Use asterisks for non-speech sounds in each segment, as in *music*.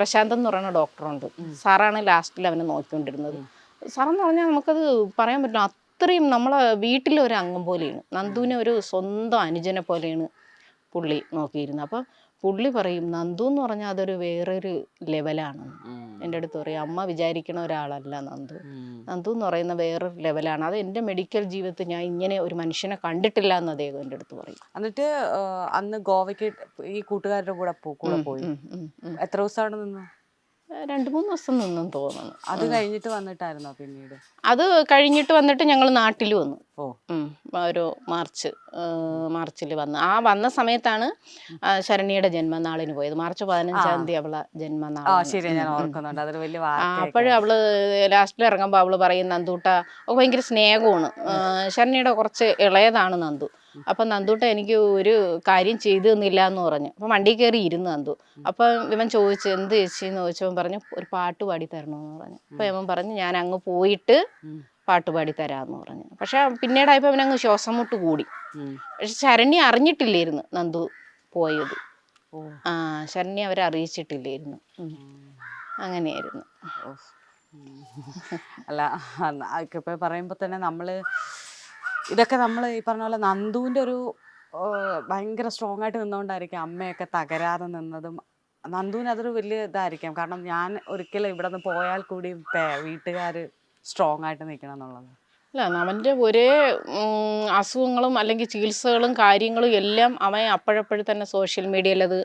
പ്രശാന്ത് എന്ന് പറയുന്ന ഡോക്ടറുണ്ട്. സാറാണ് ലാസ്റ്റിൽ അവനെ നോക്കിക്കൊണ്ടിരുന്നത്. സാറെന്ന് പറഞ്ഞാൽ നമുക്കത് പറയാൻ പറ്റില്ല. അത്രയും നമ്മളെ വീട്ടിലെ ഒരു അംഗം പോലെയാണ്. നന്ദുവിനെ ഒരു സ്വന്തം അനുജനെ പോലെയാണ് പുള്ളി നോക്കിയിരുന്നത്. അപ്പം പുള്ളി പറയും നന്ദു എന്ന് പറഞ്ഞാൽ അതൊരു വേറൊരു ലെവലാണ് എന്റെ അടുത്ത് പറയും അമ്മ വിചാരിക്കണ ഒരാളല്ല നന്ദു. നന്ദു എന്ന് പറയുന്ന വേറൊരു ലെവലാണ്. അത് എന്റെ മെഡിക്കൽ ജീവിതത്തിൽ ഞാൻ ഇങ്ങനെ ഒരു മനുഷ്യനെ കണ്ടിട്ടില്ല എന്ന് അദ്ദേഹം എന്റെ അടുത്ത് പറയും. എന്നിട്ട് അന്ന് ഗോവയ്ക്ക് ഈ കൂട്ടുകാരുടെ കൂടെ കൂടെ പോയി. എത്ര ദിവസം അവിടെ നിന്നു? രണ്ട് മൂന്ന് ദിവസം നിന്നും തോന്നുന്നു. അത് കഴിഞ്ഞിട്ട് വന്നിട്ടായിരുന്നോ പിന്നീട്? അത് കഴിഞ്ഞിട്ട് വന്നിട്ട് ഞങ്ങൾ നാട്ടിൽ വന്നു. ഒരു മാർച്ച് മാർച്ചിൽ വന്ന്. ആ വന്ന സമയത്താണ് ശരണിയുടെ ജന്മനാളിന് പോയത്. മാർച്ച് പതിനഞ്ചാം തീയതി അവളെ ജന്മനാൾ അപ്പോഴും അവൾ ലാസ്റ്റിൽ ഇറങ്ങുമ്പോൾ അവൾ പറയും നന്ദൂട്ട ഭയങ്കര സ്നേഹമാണ്. ശരണിയുടെ കുറച്ച് ഇളയതാണ് നന്ദു. അപ്പം നന്ദൂട്ട എനിക്ക് ഒരു കാര്യം ചെയ്തു തന്നില്ല എന്ന് പറഞ്ഞു. അപ്പം വണ്ടി കയറി ഇരുന്ന് നന്ദു. അപ്പം ഇവൻ ചോദിച്ചു എന്ത് ചേച്ചി? എന്ന് ചോദിച്ചവൻ പറഞ്ഞു ഒരു പാട്ട് പാടി തരണമെന്ന് പറഞ്ഞു. അപ്പം ഇവൻ പറഞ്ഞു ഞാൻ അങ്ങ് പോയിട്ട് പാട്ട് പാടി തരാമെന്ന് പറഞ്ഞു. പക്ഷെ പിന്നീടായപ്പോൾ അവനങ്ങ് ശ്വാസം മുട്ട് കൂടി പക്ഷെ ശരണ്യ അറിഞ്ഞിട്ടില്ലായിരുന്നു നന്ദു പോയത്. ഓ. ആ ശരണ്യ അവരെ അറിയിച്ചിട്ടില്ലായിരുന്നു. അങ്ങനെയായിരുന്നു. അല്ല ഇപ്പൊ പറയുമ്പോ തന്നെ നമ്മൾ ഇതൊക്കെ നമ്മൾ ഈ പറഞ്ഞ പോലെ നന്ദുവിന്റെ ഒരു ഭയങ്കര സ്ട്രോങ് ആയിട്ട് നിന്നുകൊണ്ടായിരിക്കും അമ്മയൊക്കെ തകരാതെ നിന്നതും. നന്ദുവിന് അതൊരു വലിയ ഇതായിരിക്കാം. കാരണം ഞാൻ ഒരിക്കലും ഇവിടെ നിന്ന് പോയാൽ കൂടി വീട്ടുകാർ സ്ട്രോങ് ആയിട്ട് നിൽക്കണം എന്നുള്ളത് അല്ല അവന്റെ ഒരേ അസുഖങ്ങളും അല്ലെങ്കിൽ ചികിത്സകളും കാര്യങ്ങളും എല്ലാം അവൻ അപ്പോഴപ്പോഴും തന്നെ സോഷ്യൽ മീഡിയയിൽ അത്.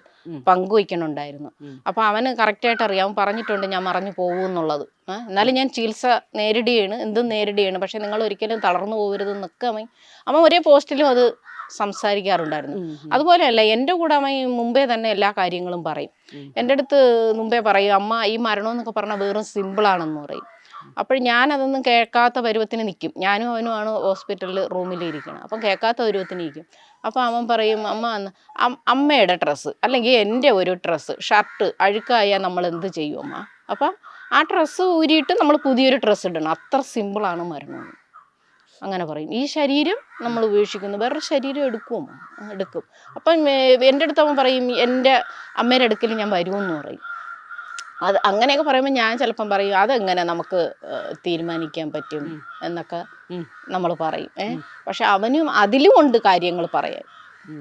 പങ്കുവയ്ക്കണുണ്ടായിരുന്നു അപ്പം അപ്പോൾ അവന് കറക്റ്റായിട്ട് അറിയാം. അവൻ പറഞ്ഞിട്ടുണ്ട് ഞാൻ മറഞ്ഞു പോകും എന്നുള്ളത് എന്നാലും ഞാൻ ചികിത്സ നേരിടുകയാണ് എന്തും നേരിടുകയാണ്. പക്ഷെ നിങ്ങൾ ഒരിക്കലും തളർന്നു പോകരുത് നിൽക്കുക അവൻ അവൻ ഒരേ പോസ്റ്റിലും അത് സംസാരിക്കാറുണ്ടായിരുന്നു. അതുപോലെയല്ല എന്റെ കൂടെ അവൻ മുമ്പേ തന്നെ എല്ലാ കാര്യങ്ങളും പറയും. എന്റെ അടുത്ത് മുമ്പേ പറയും അമ്മ ഈ മരണമെന്നൊക്കെ പറഞ്ഞാൽ വെറും സിമ്പിളാണെന്ന് പറയും. അപ്പോൾ ഞാൻ അതൊന്നും കേൾക്കാത്ത പരുവത്തിന് നിൽക്കും ഞാനും അവനുമാണ് ഹോസ്പിറ്റലിൽ റൂമിൽ ഇരിക്കണം അപ്പം കേൾക്കാത്ത പരുവത്തിന് ഇരിക്കും. അപ്പോൾ അവൻ പറയും അമ്മ അമ്മയുടെ ഡ്രസ്സ് അല്ലെങ്കിൽ എന്റെ ഒരു ഡ്രസ്സ് ഷർട്ട് അഴുക്കായാൽ നമ്മൾ എന്ത് ചെയ്യും അമ്മ? അപ്പം ആ ഡ്രസ്സ് ഊരിയിട്ട് നമ്മൾ പുതിയൊരു ഡ്രസ്സ് ഇടണം. അത്ര സിമ്പിളാണ് മരണം. അങ്ങനെ പറയും. ഈ ശരീരം നമ്മൾ ഉപേക്ഷിക്കുന്നു. വേറൊരു ശരീരം എടുക്കും എടുക്കും. അപ്പം എന്റെ അടുത്ത് അവൻ പറയും എന്റെ അമ്മയുടെ അടുക്കൽ ഞാൻ വരുമെന്ന് പറയും. അത് അങ്ങനെയൊക്കെ പറയുമ്പോൾ ഞാൻ ചിലപ്പം പറയും അതെങ്ങനെ നമുക്ക് തീരുമാനിക്കാൻ പറ്റും? എന്നൊക്കെ നമ്മൾ പറയും. ഏ? പക്ഷെ അവനും അതിലും ഉണ്ട് കാര്യങ്ങൾ പറയാൻ.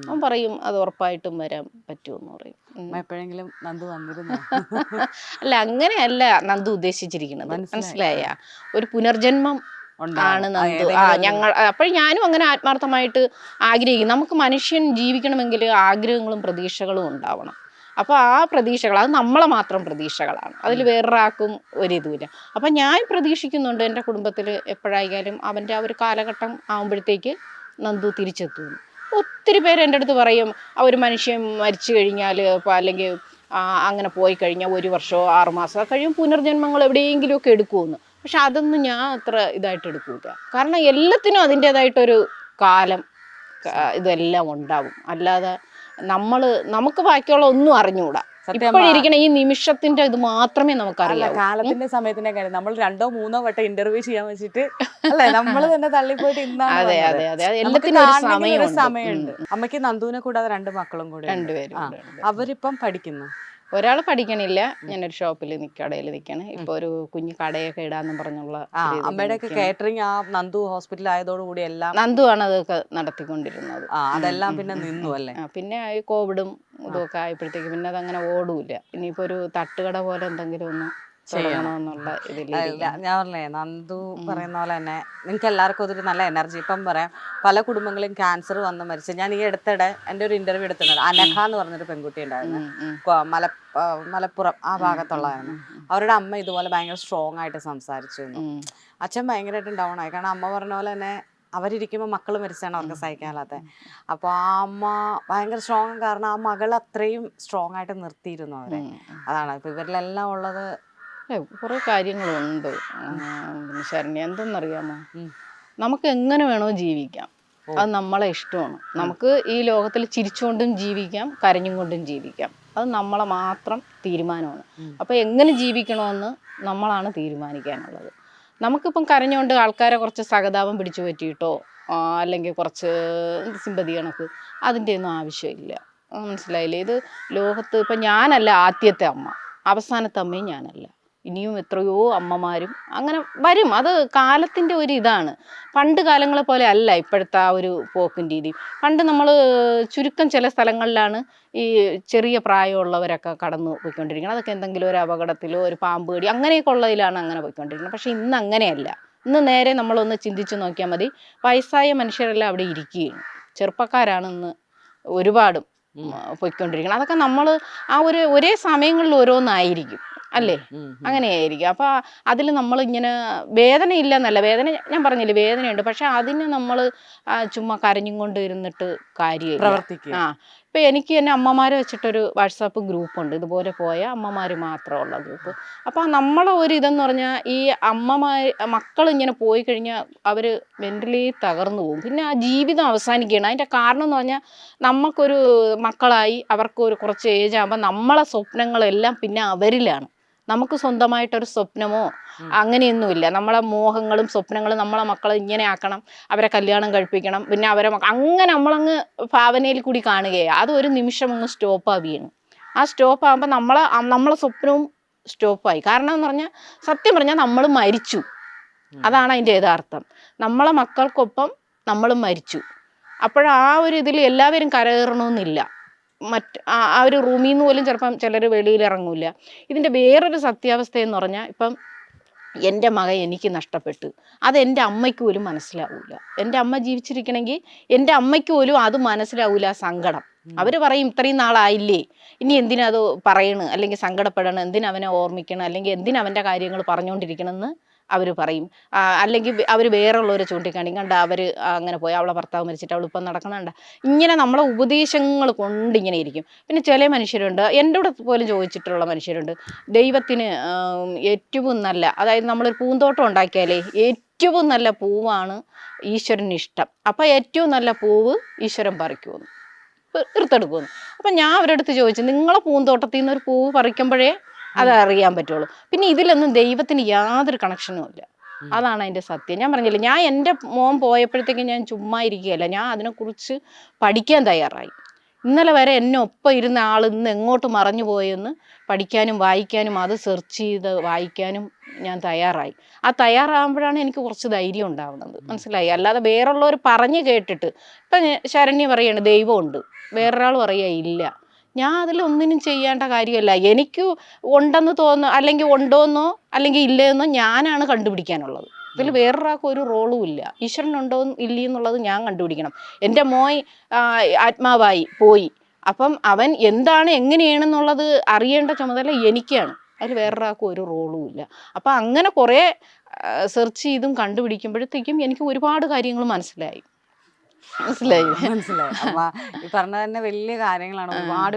അവൻ പറയും അത് ഉറപ്പായിട്ടും വരാൻ പറ്റുമെന്ന് പറയും. എപ്പോഴെങ്കിലും നന്ദു വന്നിരുന്നു? *laughs* അല്ല അങ്ങനെയല്ല നന്ദു ഉദ്ദേശിച്ചിരിക്കുന്നത്. മനസ്സിലായി. ഒരു പുനർജന്മം. ആണ് നന്ദു. ആ ഞങ്ങൾ അപ്പോൾ ഞാനും അങ്ങനെ ആത്മാർത്ഥമായിട്ട് ആഗ്രഹിക്കും. നമുക്ക് മനുഷ്യൻ ജീവിക്കണമെങ്കിൽ ആഗ്രഹങ്ങളും പ്രതീക്ഷകളും ഉണ്ടാവണം. അപ്പോൾ ആ പ്രതീക്ഷകൾ അത് നമ്മളെ മാത്രം പ്രതീക്ഷകളാണ്. അതിൽ വേറൊരാൾക്കും ഒരിതുമില്ല അപ്പം ഞാൻ പ്രതീക്ഷിക്കുന്നുണ്ട് എന്റെ കുടുംബത്തിൽ എപ്പോഴായാലും അവന്റെ ആ ഒരു കാലഘട്ടം ആകുമ്പോഴത്തേക്ക് നന്ദു തിരിച്ചെത്തുന്നു ഒത്തിരി പേര് എന്റെ അടുത്ത് പറയും ആ ഒരു മനുഷ്യൻ മരിച്ചു കഴിഞ്ഞാൽ ഇപ്പോൾ അല്ലെങ്കിൽ അങ്ങനെ പോയി കഴിഞ്ഞാൽ ഒരു വർഷമോ ആറ് മാസമോ കഴിയും പുനർജന്മങ്ങൾ എവിടെയെങ്കിലുമൊക്കെ എടുക്കുമെന്ന്. പക്ഷെ അതൊന്നും ഞാൻ അത്ര ഇതായിട്ട് എടുക്കൂല. കാരണം എല്ലാത്തിനും അതിന്റെതായിട്ടൊരു കാലം ഇതെല്ലാം ഉണ്ടാവും. അല്ലാതെ നമ്മൾ നമുക്ക് ബാക്കിയുള്ള ഒന്നും അറിഞ്ഞുകൂടാ ഇപ്പോഴിരിക്കണ ഈ നിമിഷത്തിന്റെ ഇത് മാത്രമേ നമുക്കറിയാം കാലത്തിന്റെ സമയത്തിന്റെ കാര്യം. നമ്മൾ രണ്ടോ മൂന്നോ വട്ടം ഇന്റർവ്യൂ ചെയ്യാൻ വെച്ചിട്ട് അല്ലെ? നമ്മൾ തന്നെ തള്ളിപ്പോയിട്ട് ഇന്നാണ് അതെ അതെ അതെ. എല്ലാത്തിനും സമയമുണ്ട്. അമ്മയ്ക്ക് നന്ദുവിനെ കൂടാതെ രണ്ട് മക്കളും കൂടെ. രണ്ടുപേരും. അവരിപ്പം പഠിക്കുന്നു. ഒരാൾ പഠിക്കണില്ല. ഞാനൊരു ഷോപ്പിൽ കടയിൽ നിൽക്കണേ ഇപ്പൊ ഒരു കുഞ്ഞു കടയൊക്കെ ഇടാന്ന് പറഞ്ഞുള്ള അമ്മയുടെ ഒക്കെ നിൽക്കാണ്. കേറ്ററിംഗ് ആ നന്ദു ഹോസ്പിറ്റൽ ആയതോടുകൂടി എല്ലാം നന്ദു ആണ് അതൊക്കെ നടത്തിക്കൊണ്ടിരുന്നത്. അതെല്ലാം പിന്നെ നിന്നു അല്ലേ? പിന്നെ ഈ കോവിഡും ഇതൊക്കെ ആയപ്പോഴത്തേക്ക് പിന്നെ അതങ്ങനെ ഓടൂല. ഇനിയിപ്പോ ഒരു തട്ടുകട പോലെ എന്തെങ്കിലും ഒന്ന് ചെയ്യണം. തുടങ്ങണമെന്നുള്ള ഇതിൽ ഞാൻ പറഞ്ഞേ നന്ദു പറയുന്ന പോലെ തന്നെ നിങ്ങൾക്ക് എല്ലാവർക്കും അതൊരു നല്ല എനർജി. ഇപ്പം പറയാം പല കുടുംബങ്ങളും ക്യാൻസർ വന്ന് മരിച്ചു ഞാൻ ഈ അടുത്തിടെ എന്റെ ഒരു ഇന്റർവ്യൂ എടുത്തിട്ടുണ്ട് അനഘ എന്ന് പറഞ്ഞൊരു പെൺകുട്ടി ഉണ്ടായിരുന്നു. കൊ- മല മലപ്പുറം ആ ഭാഗത്തുള്ളതായിരുന്നു. അവരുടെ അമ്മ ഇതുപോലെ ഭയങ്കര സ്ട്രോങ് ആയിട്ട് സംസാരിച്ചു എന്ന്. അച്ഛൻ ഭയങ്കരമായിട്ട് ഡൗൺ ആയി. കാരണം അമ്മ പറഞ്ഞ പോലെ തന്നെ അവരിയ്ക്കുമ്പോൾ മക്കൾ മരിച്ചാണ് അവർക്ക് സഹിക്കാനില്ലാത്തത് അപ്പോൾ ആ അമ്മ ഭയങ്കര സ്ട്രോങ് കാരണം ആ മകൾ അത്രയും സ്ട്രോങ് ആയിട്ട് നിർത്തിയിരുന്നു അവരെ. അതാണ്. ഇപ്പം ഇവരിലെല്ലാം ഉള്ളത് കുറെ കാര്യങ്ങളുണ്ട്. ശരണ്യ എന്തെന്നറിയാമോ. നമുക്ക് എങ്ങനെ വേണോ ജീവിക്കാം. അത് നമ്മളെ ഇഷ്ടമാണ്. നമുക്ക് ഈ ലോകത്തിൽ ചിരിച്ചുകൊണ്ടും ജീവിക്കാം കരഞ്ഞും കൊണ്ടും ജീവിക്കാം. അത് നമ്മളെ മാത്രം തീരുമാനമാണ്. അപ്പോൾ എങ്ങനെ ജീവിക്കണമെന്ന് നമ്മളാണ് തീരുമാനിക്കാനുള്ളത്. നമുക്കിപ്പം കരഞ്ഞുകൊണ്ട് ആൾക്കാരെ കുറച്ച് സഹതാപം പിടിച്ചു പറ്റിയിട്ടോ അല്ലെങ്കിൽ കുറച്ച് സിമ്പതി കണക്ക് അതിന്റെ ഒന്നും ആവശ്യമില്ല. മനസ്സിലായില്ലേ? ഇത് ലോകത്ത് ഇപ്പം ഞാനല്ല ആദ്യത്തെ അമ്മ. അവസാനത്തെ അമ്മയും ഞാനല്ല. ഇനിയും എത്രയോ അമ്മമാരും അങ്ങനെ വരും. അത് കാലത്തിന്റെ ഒരു ഇതാണ്. പണ്ട് കാലങ്ങളെ പോലെ അല്ല ഇപ്പോഴത്തെ ആ ഒരു പോക്കും രീതി. പണ്ട് നമ്മൾ ചുരുക്കം ചില സ്ഥലങ്ങളിലാണ് ഈ ചെറിയ പ്രായമുള്ളവരൊക്കെ കടന്നു പോയിക്കൊണ്ടിരിക്കുന്നത്. അതൊക്കെ എന്തെങ്കിലും ഒരു അപകടത്തിലോ ഒരു പാമ്പ് കടി അങ്ങനെയൊക്കെ ഉള്ളതിലാണ് അങ്ങനെ പോയിക്കൊണ്ടിരിക്കുന്നത്. പക്ഷേ ഇന്ന് അങ്ങനെയല്ല. ഇന്ന് നേരെ നമ്മളൊന്ന് ചിന്തിച്ചു നോക്കിയാൽ മതി. വയസ്സായ മനുഷ്യരെല്ലാം അവിടെ ഇരിക്കുകയാണ്. ചെറുപ്പക്കാരാണ് ഇന്ന് ഒരുപാടും അതൊക്കെ നമ്മൾ ആ ഒരു ഒരേ സമയങ്ങളിൽ ഓരോന്നായിരിക്കും. അല്ലേ. അങ്ങനെയായിരിക്കും. അപ്പൊ അതിൽ നമ്മൾ ഇങ്ങനെ വേദനയില്ല എന്നല്ല വേദന ഞാൻ പറഞ്ഞില്ലേ വേദനയുണ്ട്. പക്ഷെ അതിന് നമ്മൾ ചുമ്മാ കരഞ്ഞും കൊണ്ട് ഇരുന്നിട്ട് കാര്യം പ്രവർത്തിക്കുക. ആ ഇപ്പൊ എനിക്ക് എന്നെ അമ്മമാരെ വെച്ചിട്ടൊരു വാട്സാപ്പ് ഗ്രൂപ്പുണ്ട്. ഇതുപോലെ പോയ അമ്മമാർ മാത്രമുള്ള ഗ്രൂപ്പ്. അപ്പൊ നമ്മളെ ഒരു ഇതെന്ന് പറഞ്ഞാൽ ഈ അമ്മമാർ മക്കൾ ഇങ്ങനെ പോയി കഴിഞ്ഞാൽ അവർ മെന്റലി തകർന്നു പോകും. പിന്നെ ആ ജീവിതം അവസാനിക്കുകയാണ്. അതിന്റെ കാരണം എന്ന് പറഞ്ഞാൽ നമുക്കൊരു മക്കളായി അവർക്ക് ഒരു കുറച്ച് ഏജ് ആകുമ്പോൾ നമ്മളെ സ്വപ്നങ്ങളെല്ലാം പിന്നെ അവരിലാണ്. നമുക്ക് സ്വന്തമായിട്ടൊരു സ്വപ്നമോ. അങ്ങനെയൊന്നുമില്ല. നമ്മളെ മോഹങ്ങളും സ്വപ്നങ്ങളും നമ്മളെ മക്കളെ ഇങ്ങനെ ആക്കണം അവരെ കല്യാണം കഴിപ്പിക്കണം. പിന്നെ അവരെ അങ്ങനെ നമ്മളങ്ങ് ഭാവനയിൽ കൂടി കാണുകയാണ് അത് ഒരു നിമിഷം അങ്ങ് സ്റ്റോപ്പ് ആവുകയാണ് ആ സ്റ്റോപ്പ് ആകുമ്പോൾ നമ്മളെ നമ്മളെ സ്വപ്നവും സ്റ്റോപ്പായി കാരണം എന്ന് പറഞ്ഞാൽ സത്യം പറഞ്ഞാൽ നമ്മൾ മരിച്ചു. അതാണ് അതിന്റെ യഥാർത്ഥം. നമ്മളെ മക്കൾക്കൊപ്പം നമ്മൾ മരിച്ചു. അപ്പോഴാ ഒരു ഇതിൽ എല്ലാവരും കരകയറണമെന്നില്ല. മറ്റ് ആ ഒരു റൂമിൽ നിന്ന് പോലും ചിലപ്പം ചിലർ വെളിയിൽ ഇറങ്ങൂല ഇതിന്റെ വേറൊരു സത്യാവസ്ഥ എന്ന് പറഞ്ഞാൽ ഇപ്പം എന്റെ മകൻ എനിക്ക് നഷ്ടപ്പെട്ടു. അത് എന്റെ അമ്മയ്ക്ക് പോലും മനസ്സിലാവില്ല എന്റെ അമ്മ ജീവിച്ചിരിക്കണമെങ്കിൽ എന്റെ അമ്മയ്ക്ക് പോലും അത് മനസ്സിലാവില്ല സങ്കടം. അവർ പറയും ഇത്രയും നാളായില്ലേ. ഇനി എന്തിനാ അത് പറയണ്? അല്ലെങ്കിൽ സങ്കടപ്പെടണം? എന്തിനവനെ ഓർമ്മിക്കണം? അല്ലെങ്കിൽ എന്തിനാ അവന്റെ കാര്യങ്ങൾ പറഞ്ഞുകൊണ്ടിരിക്കണമെന്ന് അവർ പറയും. അല്ലെങ്കിൽ അവർ വേറുള്ളവരെ ചൂണ്ടിക്കാണിക്കും. കണ്ട അവർ അങ്ങനെ പോയി. അവളെ ഭർത്താവ് മരിച്ചിട്ട് അവൾ ഇപ്പം നടക്കണണ്ട ഇങ്ങനെ നമ്മളെ ഉപദേശങ്ങൾ കൊണ്ട് ഇങ്ങനെ ഇരിക്കും. പിന്നെ ചില മനുഷ്യരുണ്ട് എന്റെ കൂടെ പോലും ചോദിച്ചിട്ടുള്ള മനുഷ്യരുണ്ട്. ദൈവത്തിന് ഏറ്റവും നല്ല അതായത് നമ്മളൊരു പൂന്തോട്ടം ഉണ്ടാക്കിയാലേ ഏറ്റവും നല്ല പൂവാണ് ഈശ്വരന് ഇഷ്ടം. അപ്പം ഏറ്റവും നല്ല പൂവ് ഈശ്വരൻ പറിക്കുമെന്ന്. എടുത്തെടുക്കുമെന്ന് അപ്പം ഞാൻ അവരുടെ അടുത്ത് ചോദിച്ചു നിങ്ങളെ പൂന്തോട്ടത്തിൽ നിന്ന് ഒരു പൂവ് പറിക്കുമ്പോഴേ അത് അറിയാൻ പറ്റുള്ളൂ. പിന്നെ ഇതിലൊന്നും ദൈവത്തിന് യാതൊരു കണക്ഷനും ഇല്ല. അതാണ് അതിന്റെ സത്യം. ഞാൻ പറഞ്ഞില്ല ഞാൻ എന്റെ മോൻ പോയപ്പോഴത്തേക്കും ഞാൻ ചുമ്മാ ഇരിക്കുകയല്ല. ഞാൻ അതിനെക്കുറിച്ച് പഠിക്കാൻ തയ്യാറായി. ഇന്നലെ വരെ എന്നെ ഒപ്പം ഇരുന്ന ആൾ ഇന്ന് എങ്ങോട്ട് മറഞ്ഞു പോയെന്ന് പഠിക്കാനും വായിക്കാനും അത് സെർച്ച് ചെയ്ത് വായിക്കാനും ഞാൻ തയ്യാറായി. ആ തയ്യാറാകുമ്പോഴാണ് എനിക്ക് കുറച്ച് ധൈര്യം ഉണ്ടാവുന്നത്. മനസ്സിലായി? അല്ലാതെ വേറുള്ളവർ പറഞ്ഞു കേട്ടിട്ട് ഇപ്പം ശരണ്യ പറയാണ് ദൈവമുണ്ട്. വേറൊരാൾ പറയുക ഇല്ല ഞാൻ അതിലൊന്നിനും ചെയ്യേണ്ട കാര്യമല്ല. എനിക്ക് ഉണ്ടെന്ന് തോന്നുന്നു അല്ലെങ്കിൽ ഉണ്ടോന്നോ അല്ലെങ്കിൽ ഇല്ലയെന്നോ ഞാനാണ് കണ്ടുപിടിക്കാനുള്ളത്. ഇതിൽ വേറൊരാൾക്ക് ഒരു റോളും ഇല്ല. ഈശ്വരനുണ്ടോ ഇല്ലയെന്നുള്ളത് ഞാൻ കണ്ടുപിടിക്കണം. എന്റെ മോയ് ആത്മാവായി പോയി. അപ്പം അവൻ എന്താണ് എങ്ങനെയാണെന്നുള്ളത് അറിയേണ്ട ചുമതല എനിക്കാണ്. അതിൽ വേറൊരാൾക്കും ഒരു റോളും ഇല്ല. അപ്പം അങ്ങനെ കുറേ സെർച്ച് ചെയ്തും കണ്ടുപിടിക്കുമ്പോഴത്തേക്കും എനിക്ക് ഒരുപാട് കാര്യങ്ങൾ മനസ്സിലായി. മനസ്സിലായി. മനസ്സിലായി. ഈ പറഞ്ഞ തന്നെ വലിയ കാര്യങ്ങളാണ്. ഒരുപാട്